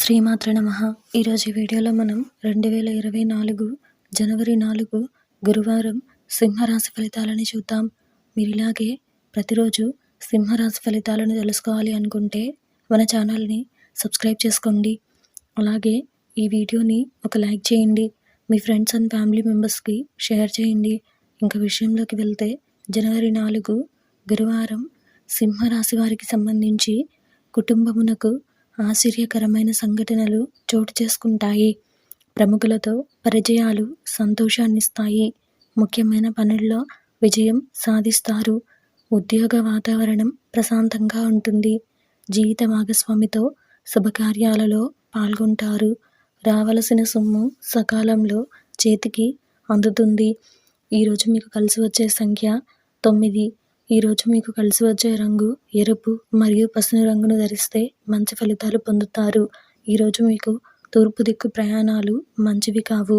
శ్రీమాత్ర నమ. ఈరోజు వీడియోలో మనం రెండు వేల ఇరవై నాలుగు జనవరి నాలుగు గురువారం సింహరాశి ఫలితాలని చూద్దాం. మీరు ఇలాగే ప్రతిరోజు సింహరాశి ఫలితాలను తెలుసుకోవాలి అనుకుంటే మన ఛానల్ని సబ్స్క్రైబ్ చేసుకోండి. అలాగే ఈ వీడియోని ఒక లైక్ చేయండి. మీ ఫ్రెండ్స్ అండ్ ఫ్యామిలీ మెంబర్స్కి షేర్ చేయండి. ఇంకా విషయంలోకి వెళ్తే జనవరి నాలుగు గురువారం సింహరాశి వారికి సంబంధించి కుటుంబమునకు ఆశ్చర్యకరమైన సంఘటనలు చోటు చేసుకుంటాయి. ప్రముఖులతో పరిచయాలు సంతోషాన్నిస్తాయి. ముఖ్యమైన పనుల్లో విజయం సాధిస్తారు. ఉద్యోగ వాతావరణం ప్రశాంతంగా ఉంటుంది. జీవిత భాగస్వామితో శుభకార్యాలలో పాల్గొంటారు. రావలసిన సొమ్ము సకాలంలో చేతికి అందుతుంది. ఈరోజు మీకు కలిసి వచ్చే సంఖ్య తొమ్మిది. ఈరోజు మీకు కలిసి వచ్చే రంగు ఎరుపు మరియు పసుపు రంగును ధరిస్తే మంచి ఫలితాలు పొందుతారు. ఈరోజు మీకు తూర్పు దిక్కు ప్రయాణాలు మంచివి కావు.